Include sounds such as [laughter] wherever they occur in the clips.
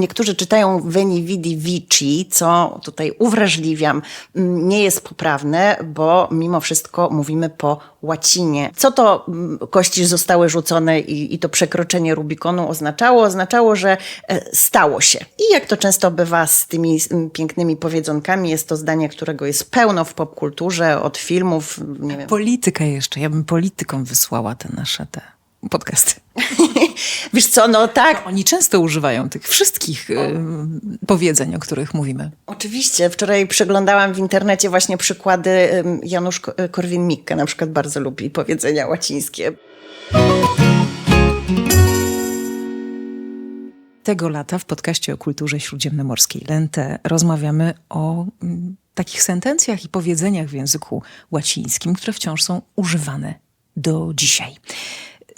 niektórzy czytają Veni Vidi Vici, co tutaj uwrażliwiam, mm, nie jest poprawne, bo mimo wszystko mówimy po łacinie. Co to mm, kości zostały rzucone i, i to przekroczenie Rubikonu oznaczało? Oznaczało, że e, stało się. I jak to często bywa z tymi mm, pięknymi powiedzonkami, jest to zdanie, którego jest pełno w popkulturze, od filmów, nie wiem, Polityka jeszcze. Ja bym politykom wysłała te nasze te podcasty. [laughs] Wiesz co, no tak, Oni często używają tych wszystkich y, powiedzeń, o których mówimy. Oczywiście. Wczoraj przeglądałam w internecie właśnie przykłady. Janusz Ko- Korwin-Mikke na przykład bardzo lubi powiedzenia łacińskie. Tego lata w podcaście o kulturze śródziemnomorskiej Lente rozmawiamy o mm, takich sentencjach i powiedzeniach w języku łacińskim, które wciąż są używane do dzisiaj.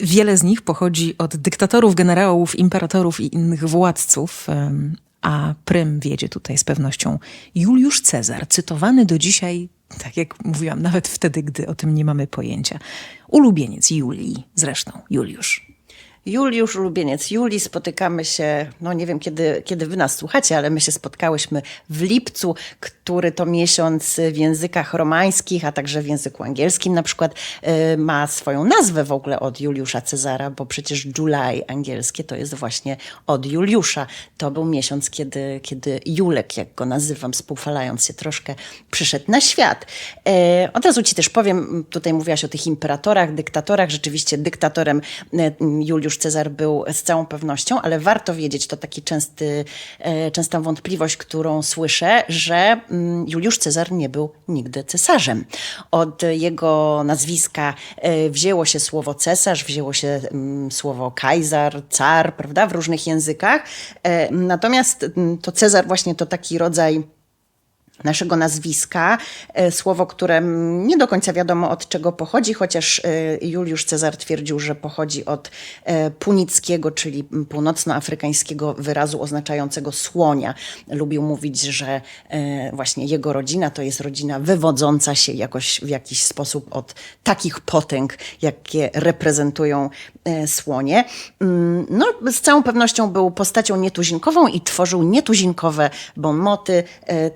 Wiele z nich pochodzi od dyktatorów, generałów, imperatorów i innych władców, a prym wiedzie tutaj z pewnością Juliusz Cezar, cytowany do dzisiaj, tak jak mówiłam, nawet wtedy, gdy o tym nie mamy pojęcia. Ulubieniec Julii, zresztą Juliusz. Juliusz, ulubieniec Julii, spotykamy się, no nie wiem kiedy, kiedy wy nas słuchacie, ale my się spotkałyśmy w lipcu, który to miesiąc w językach romańskich, a także w języku angielskim na przykład y, ma swoją nazwę w ogóle od Juliusza Cezara, bo przecież July angielskie to jest właśnie od Juliusza. To był miesiąc, kiedy, kiedy Julek, jak go nazywam, spółfalając się troszkę, przyszedł na świat. E, od razu ci też powiem, tutaj mówiłaś o tych imperatorach, dyktatorach. Rzeczywiście dyktatorem e, Juliusz Cezar był z całą pewnością, ale warto wiedzieć, to taki częsty, e, częsta wątpliwość, którą słyszę, że mm, Juliusz Cezar nie był nigdy cesarzem. Od jego nazwiska e, wzięło się słowo cesarz, wzięło się mm, słowo kajzar, car, prawda, w różnych językach. E, Natomiast mm, to Cezar właśnie to taki rodzaj naszego nazwiska, e, słowo, które nie do końca wiadomo od czego pochodzi, chociaż e, Juliusz Cezar twierdził, że pochodzi od e, punickiego, czyli północnoafrykańskiego wyrazu oznaczającego słonia. Lubił mówić, że właśnie jego rodzina to jest rodzina wywodząca się jakoś w jakiś sposób od takich potęg, jakie reprezentują słonie. Mm, No, z całą pewnością był postacią nietuzinkową i tworzył nietuzinkowe bonmoty, e,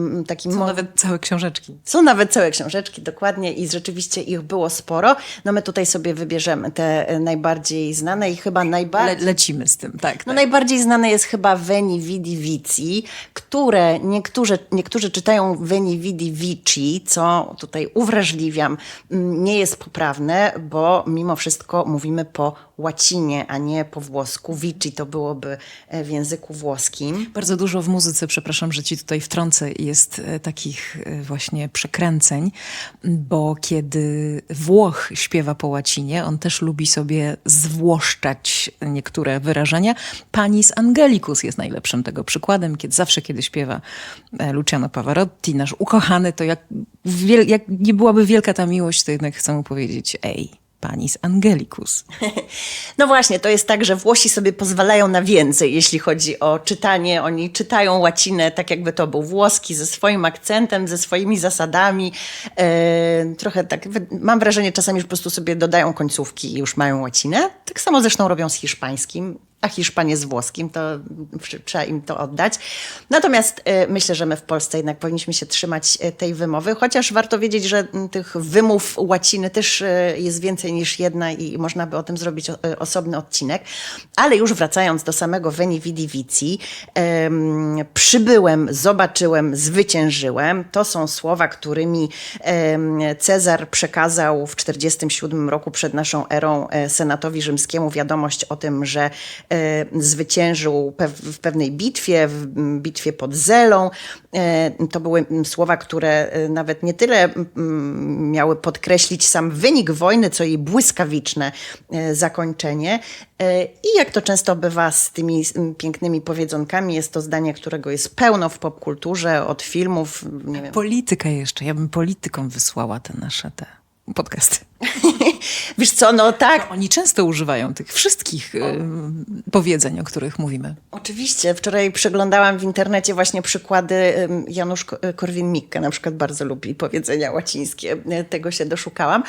takim, takim Są nawet całe książeczki. są nawet całe książeczki, dokładnie, i rzeczywiście ich było sporo. No my tutaj sobie wybierzemy te e, najbardziej znane i chyba Le, najbardziej... lecimy z tym, tak. No tak. najbardziej znane jest chyba Veni Vidi Vici, które niektórzy, niektórzy czytają Veni Vidi Vici, co tutaj uwrażliwiam, nie jest poprawne, bo mimo wszystko mówimy po łacinie, a nie po włosku. Vici to byłoby e, w języku włoskim. Bardzo dużo w muzyce, przepraszam, że ci tutaj wtrącę, jest e, takich e, właśnie przekręceń, bo kiedy Włoch śpiewa po łacinie, on też lubi sobie zwłoszczać niektóre wyrażenia. Panis Angelicus jest najlepszym tego przykładem, kiedy zawsze, kiedy śpiewa e, Luciano Pavarotti, nasz ukochany, to jak, jak nie byłaby wielka ta miłość, to jednak chcę mu powiedzieć, ej, Panis Angelicus. [laughs] No właśnie, to jest tak, że Włosi sobie pozwalają na więcej, jeśli chodzi o czytanie. Oni czytają łacinę tak, jakby to był włoski, ze swoim akcentem, ze swoimi zasadami. E, trochę tak, mam wrażenie czasami, że po prostu sobie dodają końcówki i już mają łacinę. Tak samo zresztą robią z hiszpańskim. A Hiszpanie z włoskim, to tr- trzeba im to oddać. Natomiast e, myślę, że my w Polsce jednak powinniśmy się trzymać e, tej wymowy, chociaż warto wiedzieć, że m, tych wymów łaciny też e, jest więcej niż jedna i można by o tym zrobić osobny odcinek. Ale już wracając do samego Veni Vidi Vici, em, przybyłem, zobaczyłem, zwyciężyłem. To są słowa, którymi Cezar przekazał w 47 roku przed naszą erą e, Senatowi Rzymskiemu wiadomość o tym, że zwyciężył pew, w pewnej bitwie, w bitwie pod Zelą. E, to były słowa, które e, nawet nie tyle miały podkreślić sam wynik wojny, co jej błyskawiczne e, zakończenie. E, I jak to często bywa z tymi pięknymi powiedzonkami, jest to zdanie, którego jest pełno w popkulturze, od filmów, nie wiem, Polityka jeszcze. Ja bym politykom wysłała te nasze te podcasty. [laughs] Wiesz co, no tak, Oni często używają tych wszystkich y, powiedzeń, o których mówimy. Oczywiście. Wczoraj przeglądałam w internecie właśnie przykłady. Janusz Ko- Korwin-Mikke na przykład bardzo lubi powiedzenia łacińskie. Y, Tego się doszukałam.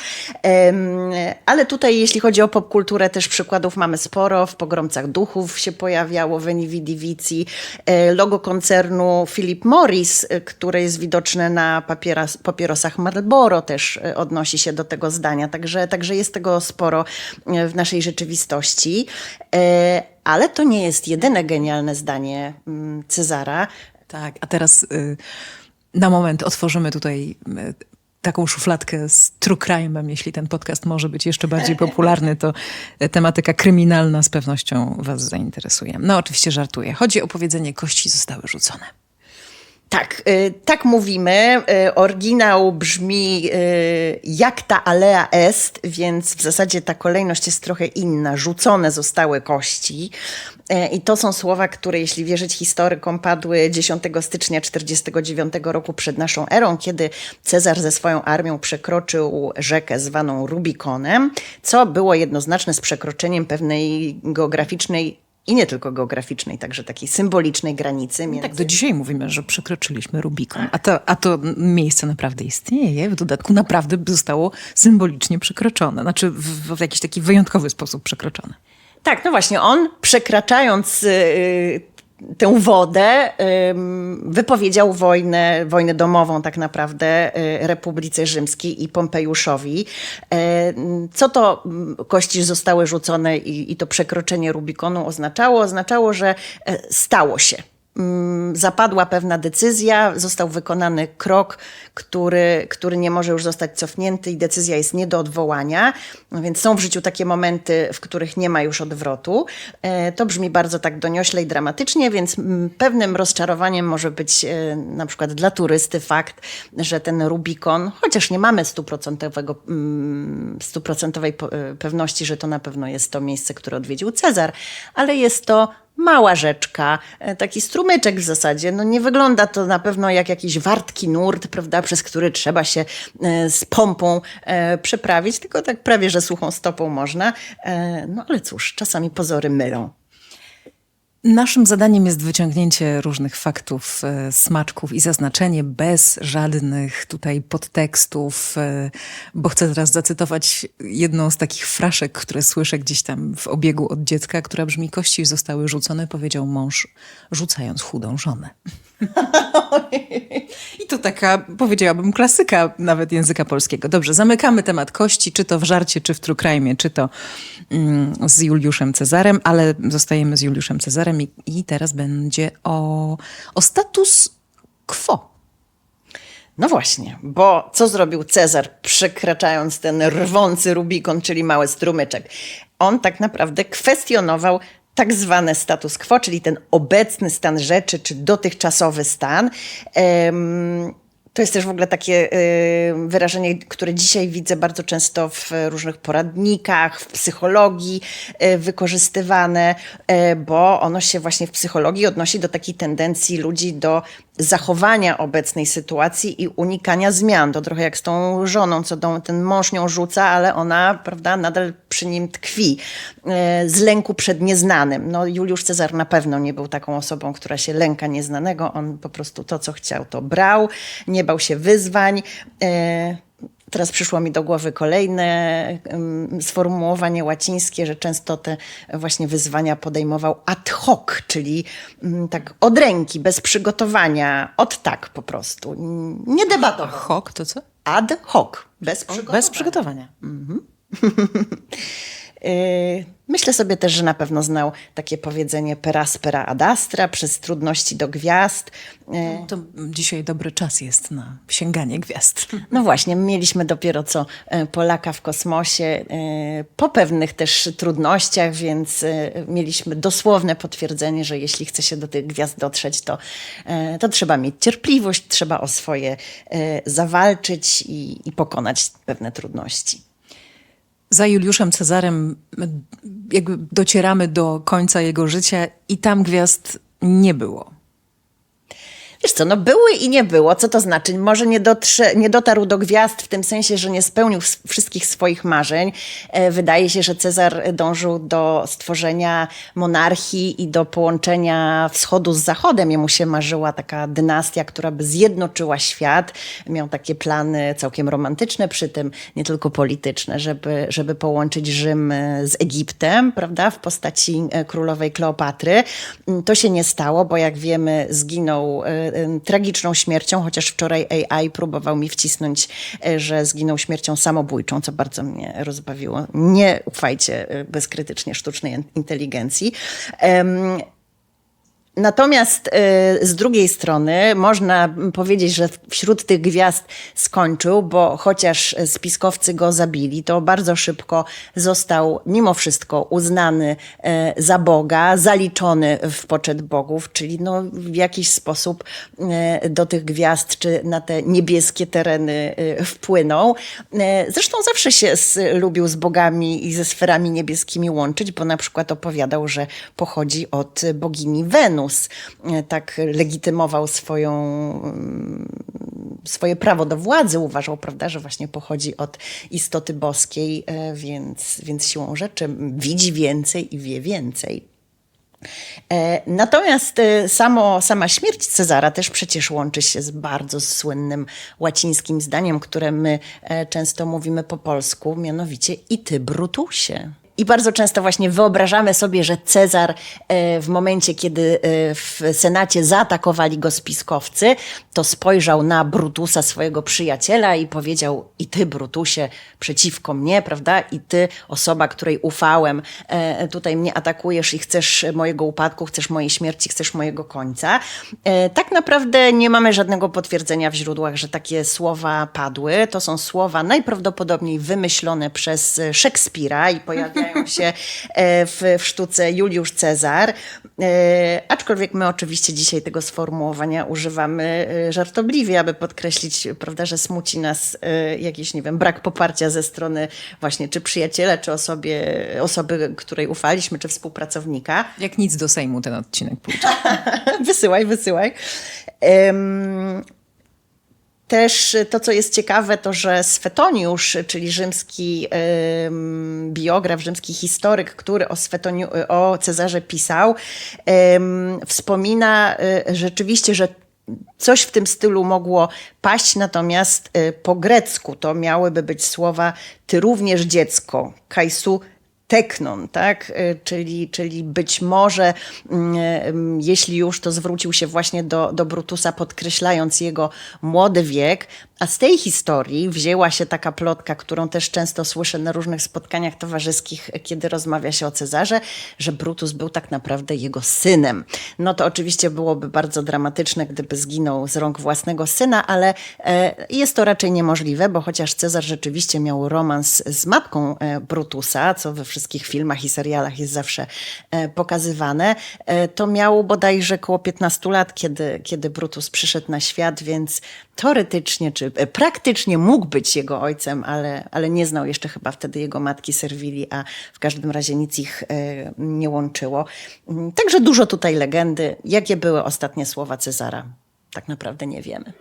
Ale tutaj, jeśli chodzi o popkulturę, też przykładów mamy sporo. W Pogromcach Duchów się pojawiało, Veni Vidi Vici. E, Logo koncernu Philip Morris, y, które jest widoczne na papieras, papierosach Marlboro też y, odnosi się do tego zdania. Także, także jest tego sporo y, w naszej rzeczywistości. E, Ale to nie jest jedyne genialne zdanie mm, Cezara. Tak, a teraz y, na moment otworzymy tutaj y, taką szufladkę z true crime'em. Jeśli ten podcast może być jeszcze bardziej [laughs] popularny, to y, tematyka kryminalna z pewnością was zainteresuje. No oczywiście żartuję. Chodzi o powiedzenie kości zostały rzucone. Tak, y, tak mówimy. Y, Oryginał brzmi y, jak ta alea est, więc w zasadzie ta kolejność jest trochę inna. Rzucone zostały kości. I to są słowa, które, jeśli wierzyć historykom, padły 10 stycznia 49 roku przed naszą erą, kiedy Cezar ze swoją armią przekroczył rzekę zwaną Rubikonem, co było jednoznaczne z przekroczeniem pewnej geograficznej i nie tylko geograficznej, także takiej symbolicznej granicy między Tak, do dzisiaj mówimy, że przekroczyliśmy Rubikon. A to, a to miejsce naprawdę istnieje. W dodatku naprawdę zostało symbolicznie przekroczone. Znaczy w, w jakiś taki wyjątkowy sposób przekroczone. Tak, no właśnie, on przekraczając y, tę wodę, wypowiedział wojnę, wojnę domową tak naprawdę y, Republice Rzymskiej i Pompejuszowi. E, Co to mm, kości zostały rzucone i, i to przekroczenie Rubikonu oznaczało? Oznaczało, że e, stało się. Mm, Zapadła pewna decyzja, został wykonany krok, który, który nie może już zostać cofnięty i decyzja jest nie do odwołania. No więc są w życiu takie momenty, w których nie ma już odwrotu. E, To brzmi bardzo tak doniośle i dramatycznie, więc pewnym rozczarowaniem może być e, na przykład dla turysty fakt, że ten Rubikon, chociaż nie mamy stuprocentowego, stuprocentowej e, pewności, że to na pewno jest to miejsce, które odwiedził Cezar, ale jest to mała rzeczka, taki strumyczek w zasadzie. No nie wygląda to na pewno jak jakiś wartki nurt, prawda, przez który trzeba się e, z pompą e, przeprawić, tylko tak prawie, że suchą stopą można. E, No ale cóż, czasami pozory mylą. Naszym zadaniem jest wyciągnięcie różnych faktów, smaczków i zaznaczenie bez żadnych tutaj podtekstów, bo chcę teraz zacytować jedną z takich fraszek, które słyszę gdzieś tam w obiegu od dziecka, która brzmi: Kości zostały rzucone, powiedział mąż, rzucając chudą żonę. [laughs] Taka, powiedziałabym, klasyka nawet języka polskiego. Dobrze, zamykamy temat kości, czy to w żarcie, czy w true crime, czy to mm, z Juliuszem Cezarem, ale zostajemy z Juliuszem Cezarem i, i teraz będzie o, o status quo. No właśnie, bo co zrobił Cezar, przekraczając ten rwący Rubikon, czyli mały strumyczek? On tak naprawdę kwestionował tak zwane status quo, czyli ten obecny stan rzeczy, czy dotychczasowy stan. To jest też w ogóle takie y, wyrażenie, które dzisiaj widzę bardzo często w różnych poradnikach, w psychologii y, wykorzystywane, y, bo ono się właśnie w psychologii odnosi do takiej tendencji ludzi do zachowania obecnej sytuacji i unikania zmian. To trochę jak z tą żoną, co ten mąż nią rzuca, ale ona, prawda, nadal przy nim tkwi. Z lęku przed nieznanym. No, Juliusz Cezar na pewno nie był taką osobą, która się lęka nieznanego. On po prostu to, co chciał, to brał. Nie bał się wyzwań. E, Teraz przyszło mi do głowy kolejne sformułowanie łacińskie, że często te właśnie wyzwania podejmował ad hoc, czyli ym, tak od ręki, bez przygotowania, od tak po prostu. Nie debatował. Hok to co? Ad hoc, bez przygotowania. Bez przygotowania. Yy, [laughs] Myślę sobie też, że na pewno znał takie powiedzenie per aspera ad astra, przez trudności do gwiazd. Yy, To dzisiaj dobry czas jest na sięganie gwiazd. No właśnie, mieliśmy dopiero co e, Polaka w kosmosie e, po pewnych też trudnościach, więc e, mieliśmy dosłowne potwierdzenie, że jeśli chce się do tych gwiazd dotrzeć, to, to trzeba mieć cierpliwość, trzeba o swoje zawalczyć i, i pokonać pewne trudności. Za Juliuszem Cezarem jakby docieramy do końca jego życia i tam gwiazd nie było. Wiesz co, no były i nie było. Co to znaczy? Może nie, dotrze, nie dotarł do gwiazd w tym sensie, że nie spełnił wszystkich swoich marzeń. E, Wydaje się, że Cezar dążył do stworzenia monarchii i do połączenia wschodu z zachodem. Jemu się marzyła taka dynastia, która by zjednoczyła świat. Miał takie plany całkiem romantyczne przy tym, nie tylko polityczne, żeby, żeby połączyć Rzym e, z Egiptem, prawda, w postaci e, królowej Kleopatry. Mm, To się nie stało, bo jak wiemy, zginął tragiczną śmiercią, chociaż wczoraj AI próbował mi wcisnąć, e, że zginął śmiercią samobójczą, co bardzo mnie rozbawiło. Nie ufajcie e, bezkrytycznie sztucznej in- inteligencji. Natomiast y, z drugiej strony można powiedzieć, że wśród tych gwiazd skończył, bo chociaż spiskowcy go zabili, to bardzo szybko został mimo wszystko uznany y, za Boga, zaliczony w poczet bogów, czyli no, w jakiś sposób y, do tych gwiazd czy na te niebieskie tereny wpłynął. Zresztą zawsze się z, lubił z bogami i ze sferami niebieskimi łączyć, bo na przykład opowiadał, że pochodzi od bogini Wenus. E, Tak legitymował swoją, mm, swoje prawo do władzy. Uważał, prawda, że właśnie pochodzi od istoty boskiej, e, więc, więc siłą rzeczy widzi więcej i wie więcej. E, Natomiast samo, sama śmierć Cezara też przecież łączy się z bardzo słynnym łacińskim zdaniem, które my często mówimy po polsku, mianowicie i ty Brutusie. I bardzo często właśnie wyobrażamy sobie, że Cezar e, w momencie, kiedy e, w Senacie zaatakowali go spiskowcy, to spojrzał na Brutusa, swojego przyjaciela i powiedział i ty Brutusie przeciwko mnie, prawda? I ty, osoba, której ufałem, e, tutaj mnie atakujesz i chcesz mojego upadku, chcesz mojej śmierci, chcesz mojego końca. Tak naprawdę nie mamy żadnego potwierdzenia w źródłach, że takie słowa padły. To są słowa najprawdopodobniej wymyślone przez Szekspira i pojawiają się e, w, w sztuce Juliusz Cezar. E, Aczkolwiek my oczywiście dzisiaj tego sformułowania używamy e, żartobliwie, aby podkreślić, prawda, że smuci nas jakiś, nie wiem, brak poparcia ze strony właśnie czy przyjaciela, czy osobie, osoby, której ufaliśmy, czy współpracownika. Jak nic do Sejmu ten odcinek pójdzie. [laughs] wysyłaj, wysyłaj. Też to, co jest ciekawe, to że Swetoniusz, czyli rzymski biograf, rzymski historyk, który o, Swetoniu, o Cezarze pisał, wspomina e, rzeczywiście, że coś w tym stylu mogło paść, natomiast e, po grecku. To miałyby być słowa ty również dziecko, kajsu teknon, tak? Y, Czyli, czyli być może, mm, mm, jeśli już, to zwrócił się właśnie do, do Brutusa, podkreślając jego młody wiek. A z tej historii wzięła się taka plotka, którą też często słyszę na różnych spotkaniach towarzyskich, kiedy rozmawia się o Cezarze, że Brutus był tak naprawdę jego synem. No to oczywiście byłoby bardzo dramatyczne, gdyby zginął z rąk własnego syna, ale e, jest to raczej niemożliwe, bo chociaż Cezar rzeczywiście miał romans z matką e, Brutusa, co we wszystkich filmach i serialach jest zawsze e, pokazywane, to miał bodajże około 15 lat, kiedy, kiedy Brutus przyszedł na świat, więc teoretycznie czy praktycznie mógł być jego ojcem, ale, ale nie znał jeszcze chyba wtedy jego matki Serwili, a w każdym razie nic ich e, nie łączyło. Mm, Także dużo tutaj legendy. Jakie były ostatnie słowa Cezara? Tak naprawdę nie wiemy.